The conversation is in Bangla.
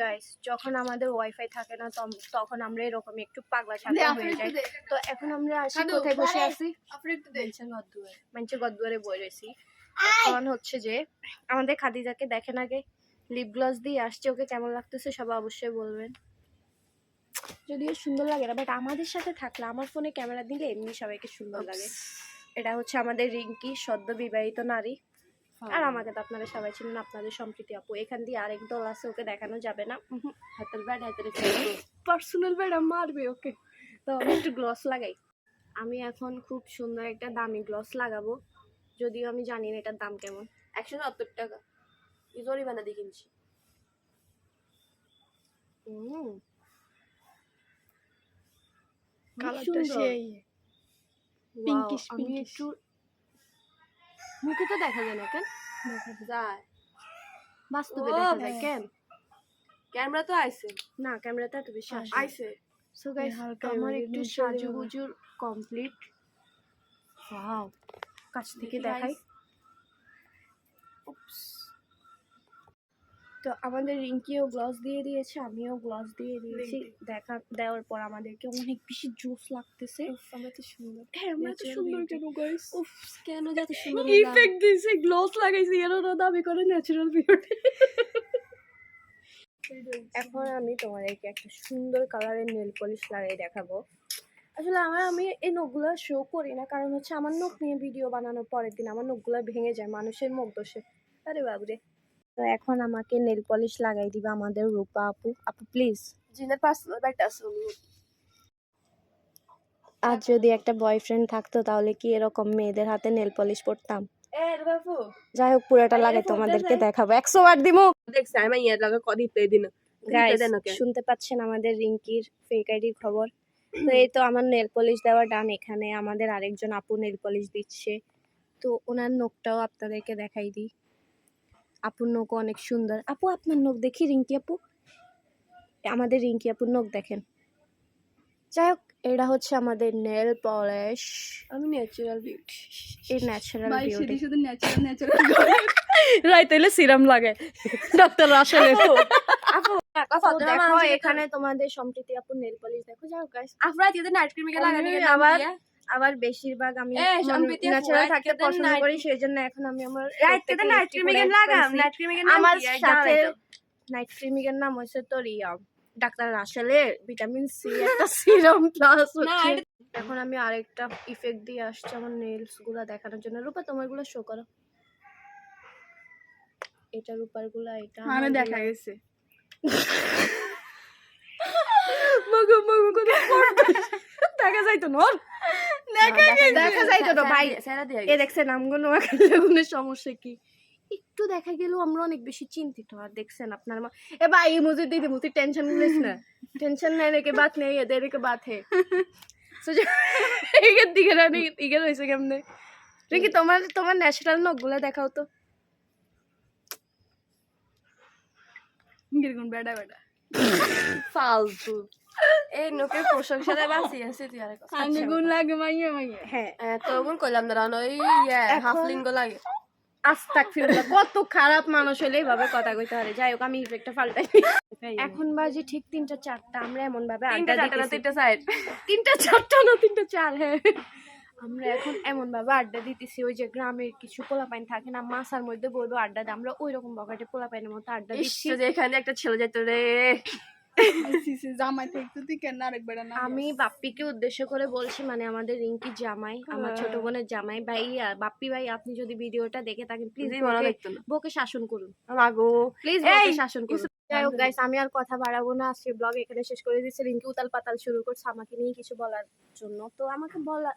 গাইস যখন আমাদের ওয়াইফাই থাকে না তখন আমরা এরকম একটু পাগলা ছাগলা হয়ে যাই। তো এখন আমরা আসি কোথায় বসে আছি? আপনি একটু দেন মঞ্চে গদুয়ারে বই রয়েছি এখন হচ্ছে যে আমাদের খাদিজাকে দেখেন আগে লিপ গ্লস দিয়ে আসছে ওকে কেমন লাগতেছে সবাই অবশ্যই বলবেন। যদিও সুন্দর লাগে না বাট আমাদের সাথে থাকলে আমার ফোনে ক্যামেরা দিলে এমনি সবাইকে সুন্দর লাগে। এটা হচ্ছে আমাদের রিঙ্কি সদ্য বিবাহিত নারী। আর আমাকে তো আপনারা সবাই চিনেন আপনাদের সম্প্রীতি আপু। এখান দিয়ে আরেক দল আছে ওকে দেখানো যাবে না। হাতের ব্যাট হাতের পার্সোনাল ব্যাট। মারবে ওকে। তো আমি একটু গ্লস লাগাই। আমি এখন খুব সুন্দর একটা দামি গ্লস লাগাবো। যদিও আমি জানি না এটার দাম কেমন। একশো সত্তর টাকা। জরিমানা দিয়ে কিনছি। হুম কালারটা সেই। পিঙ্কিশ. একটু মুখে তো দেখা যায় না কেন? যায়। বাস্তবে দেখা যায়। কেন? ক্যামেরা তো আইছে। না ক্যামেরাতে এত বেশি আসে। আইছে। সো গাইস আমার একটু সাজুগুজুর কমপ্লিট ওয়াও কাছ থেকে দেখাই। guys। তো আমাদের রিঙ্কিও গ্লস দিয়ে দিয়েছে আমিও গ্লস দিয়ে দিয়েছি। দেখা দেওয়ার পর আমাদেরকে অনেক বেশি জোস লাগতেছে। আমরা তো সুন্দর। হ্যাঁ আমরা Natural সুন্দর কেন গাইস উফ কেন যত সুন্দর ইফেক্ট দিয়েছে গ্লস লাগাইছে এর না দাবি করে ন্যাচারাল বিউটি এখন আমি তোমাদেরকে একটা সুন্দর কালারের নেল পলিশ লাগাই দেখাবো। আসলে আমার আমি এই নখগুলো শো করি না কারণ হচ্ছে আমার নখ নিয়ে ভিডিও বানানোর পরের দিন আমার নখগুলো ভেঙে যায় মানুষের মুখ দোষে। আরে বাবরে তো এখন আমাকে নেল পলিশ লাগাই দিবে আমাদের রূপা আপু। আপু প্লিজ জিনের পার্সোনাল ব্যাট আছে আজ যদি একটা বয়ফ্রেন্ড থাকতো তাহলে কি এরকম মেয়েদের হাতে নেল পলিশ পরতাম? বাবু যাই হোক পুরোটা লাগাই তোমাদেরকে দেখাবো। একশো বার দিমু। দেখছি আমি ইয়ে লাগা কদি প্লে দিন। শুনতে পাচ্ছেন আমাদের রিঙ্কির ফেক আইডির খবর? তো এই তো আমার নেল পলিশ দেওয়া ডান এখানে আমাদের আরেকজন আপু নেল পলিশ দিচ্ছে। তো ওনার নখটাও আপনাদেরকে দেখাই দিই। আপুর নখও অনেক সুন্দর। আপু আপনার নখ দেখি রিঙ্কি আপু? আমাদের রিঙ্কি আপুর নখ দেখেন। যাই হোক এটা হচ্ছে আমাদের নেল পলিশ আমি ন্যাচারাল বিউটি এই ন্যাচারাল ভাই বিউটি শুধু শুধু ন্যাচারাল ন্যাচারাল রাই তাইলে সিরাম লাগে। ডাক্তার আসলে আপু দেখো এখানে তোমাদের সম্প্রীতি আপু নেল পলিশ দেখো যাও গাইস আপনারা যদি নাইট ক্রিম কে লাগানি আবার আবার- বেশিরভাগ আমি ন্যাচারাল থাকতে পছন্দ করি সেই জন্য এখন আমি আমার রাইট নাইট লাগাম নাইট আমার সাথে নাইট নাম হচ্ছে তোর ইয়া ডাক্তার রাসেলের ভিটামিন সি একটা সিরাম প্লাস হচ্ছে। এখন আমি আরেকটা ইফেক্ট দিয়ে আসছি আমার নেলসগুলা দেখানোর জন্য। রূপা তোমারগুলো শো করো। এটা রূপারগুলা এটা মানে দেখা গেছে। মগো মগো কোনো দেখা যাইতো না। এ সমস্যা কি? একটু দেখা আমরা অনেক বেশি চিন্তিত আর দেখছেন আপনার এ টেনশন টেনশন রেখে বাত নেই দিকে না কেমনে? তোমার তোমার ন্যাচারাল নখগুলো দেখাও তো। ফালতু। এই নোকের প্রশংসাতে বাসি আছে তুই আর কথা। গুণ লাগে মাইয়া মাইয়া। হ্যাঁ। তো গুণ কইলাম না রানো এই ইয়ে এখন- লাগে। আস্তাক কত খারাপ মানুষ হলে এইভাবে কথা কইতে পারে। যাই হোক আমি ইফেক্টটা পাল্টাই এখন বাজে ঠিক তিনটা চারটা আমরা এমন ভাবে তিনটা আড্ডা চারটা না দিতেছি। তিনটা সাইড তিনটা চারটা না তিনটা চার হ্যাঁ। আমরা এখন এমন ভাবে আড্ডা দিতেছি ওই যে গ্রামের কিছু পোলাপাইন থাকে না মাসার মধ্যে বলব আড্ডা দেয়। আমরা ওই রকম বকাটে পোলাপাইনের মতো আড্ডা দিচ্ছি। যে এখানে একটা ছেলে যেত রে। আমি বাপ্পিকে উদ্দেশ্য করে বলছি মানে আমাদের রিঙ্কি জামাই আমার ছোট বোনের জামাই ভাই বাপ্পি ভাই আপনি যদি ভিডিওটা দেখে থাকেন প্লিজ বকে শাসন করুন। প্লিজ শাসন করুন। যাই হোক গাইস আমি আর কথা বাড়াবো না। আজকে ব্লগ এখানে শেষ করে দিচ্ছি। রিঙ্কি উতাল পাতাল শুরু করছে আমাকে নিয়ে কিছু বলার জন্য। তো আমাকে বলা